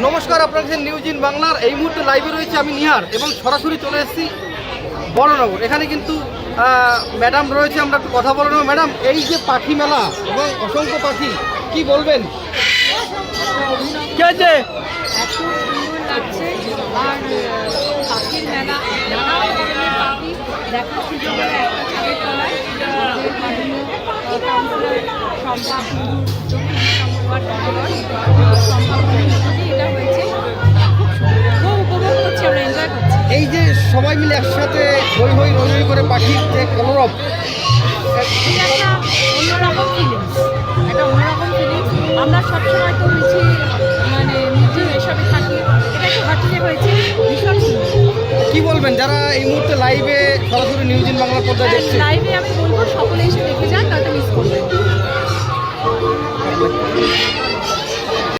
নমস্কার আপনার কাছে নিউজ ইন বাংলার এই মুহূর্তে লাইভে রয়েছে আমি নিহার এবং সরাসরি চলে এসেছি বড়নগর এখানে কিন্তু ম্যাডাম রয়েছে আমরা একটু কথা বলে নেব। ম্যাডাম এই যে পাখি মেলা এবং অসংখ্য পাখি কি বলবেন? কে আছে লাগছে আর পাখির মেলা নানা ধরনের পাখি দেখার সুযোগ একটা ছাদের তলায় আমাদের মাননীয় আহ, কাউন্সিলর শম্পা কুণ্ডু সবাই মিলে একসাথে হই হই হই হই করে পাখির যে কলরব আমরা সবসময় তো মানে মিছিল এসবে থাকি। এটা একটু হঠাৎ হয়েছে ভীষণ কি বলবেন যারা এই মুহূর্তে লাইভে সরাসরি নিউজ ইন বাংলা পর্দায় দেখছে? লাইভে আমি বলব সকলে এসে